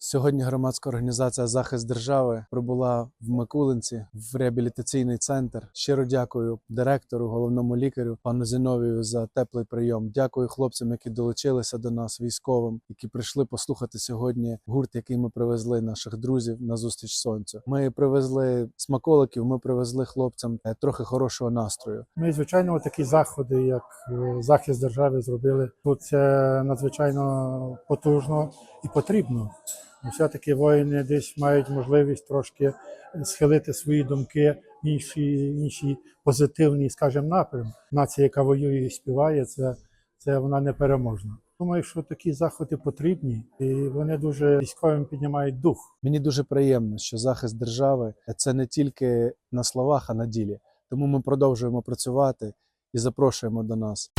Сьогодні громадська організація Захист держави прибула в Микулинці в реабілітаційний центр. Щиро дякую директору, головному лікарю пану Зіновію за теплий прийом. Дякую хлопцям, які долучилися до нас, військовим, які прийшли послухати сьогодні гурт, який ми привезли наших друзів на зустріч сонцю. Ми привезли смаколиків. Ми привезли хлопцям е, трохи хорошого настрою. Ми, звичайно, такі заходи, як е, захист держави, зробили тут. Це надзвичайно потужно і потрібно. Все-таки воїни десь мають можливість трошки схилити свої думки в інші, інші позитивні, скажімо, напрям. Нація, яка воює і співає, це, це вона непереможна. Думаю, що такі заходи потрібні, і вони дуже військовим піднімають дух. Мені дуже приємно, що захист держави це не тільки на словах, а на ділі. Тому ми продовжуємо працювати і запрошуємо до нас.